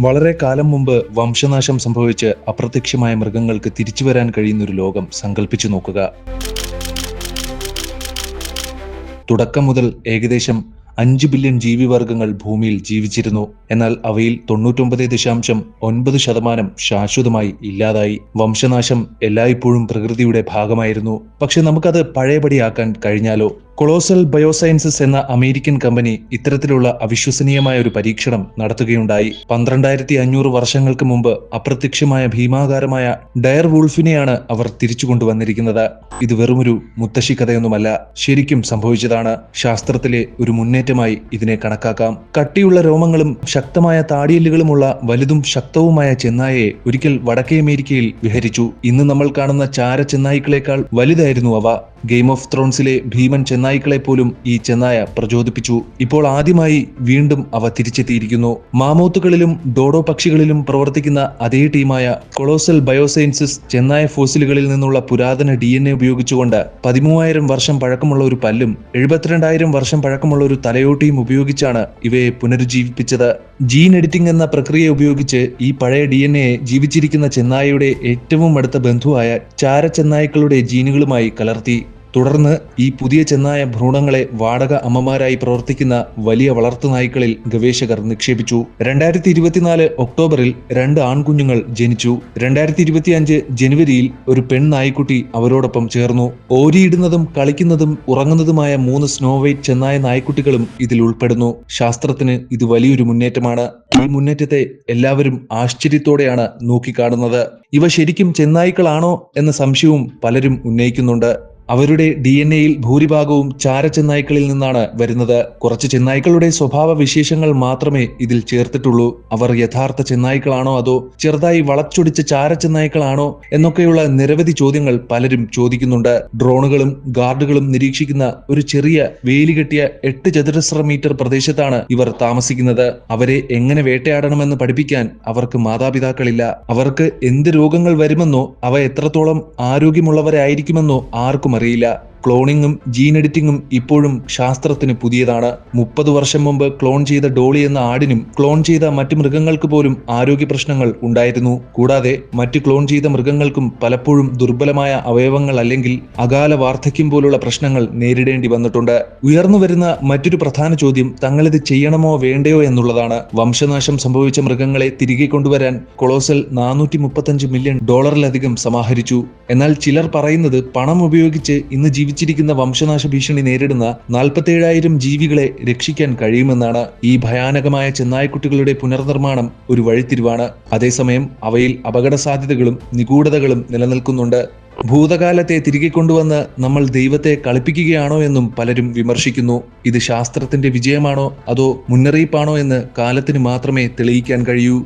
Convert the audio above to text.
വളരെ കാലം മുമ്പ് വംശനാശം സംഭവിച്ച് അപ്രത്യക്ഷമായ മൃഗങ്ങൾക്ക് തിരിച്ചു വരാൻ കഴിയുന്ന ഒരു ലോകം സങ്കല്പിച്ചു നോക്കുക. തുടക്കം മുതൽ ഏകദേശം അഞ്ച് ബില്യൺ ജീവിവർഗങ്ങൾ ഭൂമിയിൽ ജീവിച്ചിരുന്നു. എന്നാൽ അവയിൽ തൊണ്ണൂറ്റൊമ്പത് ദശാംശം ഒൻപത് ശതമാനം ശാശ്വതമായി ഇല്ലാതായി. വംശനാശം എല്ലായ്പ്പോഴും പ്രകൃതിയുടെ ഭാഗമായിരുന്നു. പക്ഷെ നമുക്കത് പഴയപടിയാക്കാൻ കഴിഞ്ഞാലോ? കൊളോസൽ ബയോസയൻസസ് എന്ന അമേരിക്കൻ കമ്പനി ഇത്തരത്തിലുള്ള അവിശ്വസനീയമായ ഒരു പരീക്ഷണം നടത്തുകയുണ്ടായി. പന്ത്രണ്ടായിരത്തി അഞ്ഞൂറ് വർഷങ്ങൾക്ക് മുമ്പ് അപ്രത്യക്ഷമായ ഭീമാകാരമായ ഡയർ വൂൾഫിനെയാണ് അവർ തിരിച്ചുകൊണ്ടുവന്നിരിക്കുന്നത് ഇത് വെറുമൊരു മുത്തശ്ശി കഥയൊന്നുമല്ല ശരിക്കും സംഭവിച്ചതാണ്. ശാസ്ത്രത്തിലെ ഒരു മുന്നേറ്റമായി ഇതിനെ കണക്കാക്കാം. കട്ടിയുള്ള രോമങ്ങളും ശക്തമായ താടിയെല്ലുകളുമുള്ള വലുതും ശക്തവുമായ ചെന്നായയെ ഒരിക്കൽ വടക്കേ അമേരിക്കയിൽ വിഹരിച്ചു. ഇന്ന് നമ്മൾ കാണുന്ന ചാര ചെന്നായ്ക്കളേക്കാൾ വലുതായിരുന്നു അവ. ഗെയിം ഓഫ് ത്രോൺസിലെ ഭീമൻ ചെന്നായ്ക്കളെ പോലും ഈ ചെന്നായ പ്രചോദിപ്പിച്ചു. ഇപ്പോൾ ആദ്യമായി വീണ്ടും അവ തിരിച്ചെത്തിയിരിക്കുന്നു. മാമോത്തുകളിലും ഡോഡോ പക്ഷികളിലും പ്രവർത്തിക്കുന്ന അതേ ടീമായ കൊളോസൽ ബയോസയൻസസ് ചെന്നായ ഫോസിലുകളിൽ നിന്നുള്ള പുരാതന ഡി എൻ എ ഉപയോഗിച്ചുകൊണ്ട് പതിമൂവായിരം വർഷം പഴക്കമുള്ള ഒരു പല്ലും എഴുപത്തിരണ്ടായിരം വർഷം പഴക്കമുള്ള ഒരു തലയോട്ടിയും ഉപയോഗിച്ചാണ് ഇവയെ പുനരുജ്ജീവിപ്പിച്ചത്. ജീൻ എഡിറ്റിംഗ് എന്ന പ്രക്രിയ ഉപയോഗിച്ച് ഈ പഴയ ഡി എൻ ജീവിച്ചിരിക്കുന്ന ചെന്നായയുടെ ഏറ്റവും അടുത്ത ബന്ധുവായ ചാര ചെന്നായ്ക്കളുടെ ജീനുകളുമായി കലർത്തി. തുടർന്ന് ഈ പുതിയ ചെന്നായ ഭ്രൂണങ്ങളെ വാടക അമ്മമാരായി പ്രവർത്തിക്കുന്ന വലിയ വളർത്തുനായ്ക്കളിൽ ഗവേഷകർ നിക്ഷേപിച്ചു. രണ്ടായിരത്തി ഇരുപത്തിനാല് ഒക്ടോബറിൽ രണ്ട് ആൺകുഞ്ഞുങ്ങൾ ജനിച്ചു. രണ്ടായിരത്തി ഇരുപത്തിയഞ്ച് ജനുവരിയിൽ ഒരു പെൺ നായ്ക്കുട്ടി അവരോടൊപ്പം ചേർന്നു. ഓരിയിടുന്നതും കളിക്കുന്നതും ഉറങ്ങുന്നതുമായ മൂന്ന് സ്നോ വൈറ്റ് ചെന്നായ നായ്ക്കുട്ടികളും ഇതിൽ ഉൾപ്പെടുന്നു. ശാസ്ത്രത്തിന് ഇത് വലിയൊരു മുന്നേറ്റമാണ്. ഈ മുന്നേറ്റത്തെ എല്ലാവരും ആശ്ചര്യത്തോടെയാണ് നോക്കിക്കാണുന്നത്. ഇവ ശരിക്കും ചെന്നായ്ക്കളാണോ എന്ന സംശയവും പലരും ഉന്നയിക്കുന്നുണ്ട്. അവരുടെ ഡി എൻ എയിൽ ഭൂരിഭാഗവും ചാര ചെന്നായ്ക്കളിൽ നിന്നാണ് വരുന്നത്. കുറച്ച് ചെന്നായ്ക്കളുടെ സ്വഭാവ വിശേഷങ്ങൾ മാത്രമേ ഇതിൽ ചേർത്തിട്ടുള്ളൂ. അവർ യഥാർത്ഥ ചെന്നായ്ക്കളാണോ അതോ ചെറുതായി വളച്ചൊടിച്ച ചാര ചെന്നായ്ക്കളാണോ എന്നൊക്കെയുള്ള നിരവധി ചോദ്യങ്ങൾ പലരും ചോദിക്കുന്നുണ്ട്. ഡ്രോണുകളും ഗാർഡുകളും നിരീക്ഷിക്കുന്ന ഒരു ചെറിയ വേലി കെട്ടിയ എട്ട് ചതുരശ്ര മീറ്റർ പ്രദേശത്താണ് ഇവർ താമസിക്കുന്നത്. അവരെ എങ്ങനെ വേട്ടയാടണമെന്ന് പഠിപ്പിക്കാൻ അവർക്ക് മാതാപിതാക്കളില്ല. അവർക്ക് എന്ത് രോഗങ്ങൾ വരുമെന്നോ അവ എത്രത്തോളം ആരോഗ്യമുള്ളവരായിരിക്കുമെന്നോ ആർക്കും അറിയില്ല. ക്ലോണിങ്ങും ജീൻ എഡിറ്റിംഗും ഇപ്പോഴും ശാസ്ത്രത്തിന് പുതിയതാണ്. മുപ്പത് വർഷം മുമ്പ് ക്ലോൺ ചെയ്ത ഡോളി എന്ന ആടിനും ക്ലോൺ ചെയ്ത മറ്റ് മൃഗങ്ങൾക്ക് പോലും ആരോഗ്യ പ്രശ്നങ്ങൾ ഉണ്ടായിരുന്നു. കൂടാതെ മറ്റ് ക്ലോൺ ചെയ്ത മൃഗങ്ങൾക്കും പലപ്പോഴും ദുർബലമായ അവയവങ്ങൾ അല്ലെങ്കിൽ അകാല വാർദ്ധക്യം പോലുള്ള പ്രശ്നങ്ങൾ നേരിടേണ്ടി വന്നിട്ടുണ്ട്. ഉയർന്നു വരുന്ന മറ്റൊരു പ്രധാന ചോദ്യം തങ്ങളിത് ചെയ്യണമോ വേണ്ടയോ എന്നുള്ളതാണ്. വംശനാശം സംഭവിച്ച മൃഗങ്ങളെ തിരികെ കൊണ്ടുവരാൻ കൊളോസൽ നാനൂറ്റി മുപ്പത്തഞ്ച് മില്യൺ ഡോളറിലധികം സമാഹരിച്ചു. എന്നാൽ ചിലർ പറയുന്നത് പണം ഉപയോഗിച്ച് ഇന്ന് ജീവിച്ചിരിക്കുന്ന വംശനാശ ഭീഷണി നേരിടുന്ന നാൽപ്പത്തേഴായിരം ജീവികളെ രക്ഷിക്കാൻ കഴിയുമെന്നാണ് ഈ ഭയാനകമായ ചെന്നായ്ക്കുട്ടികളുടെ പുനർനിർമ്മാണം ഒരു വഴിത്തിരിവാണ്. അതേസമയം അവയിൽ അപകട സാധ്യതകളും നിഗൂഢതകളും നിലനിൽക്കുന്നുണ്ട്. ഭൂതകാലത്തെ തിരികെ കൊണ്ടുവന്ന് നമ്മൾ ദൈവത്തെ കളിപ്പിക്കുകയാണോ എന്നും പലരും വിമർശിക്കുന്നു. ഇത് ശാസ്ത്രത്തിന്റെ വിജയമാണോ അതോ മുന്നറിയിപ്പാണോ എന്ന് കാലത്തിന് മാത്രമേ തെളിയിക്കാൻ കഴിയൂ.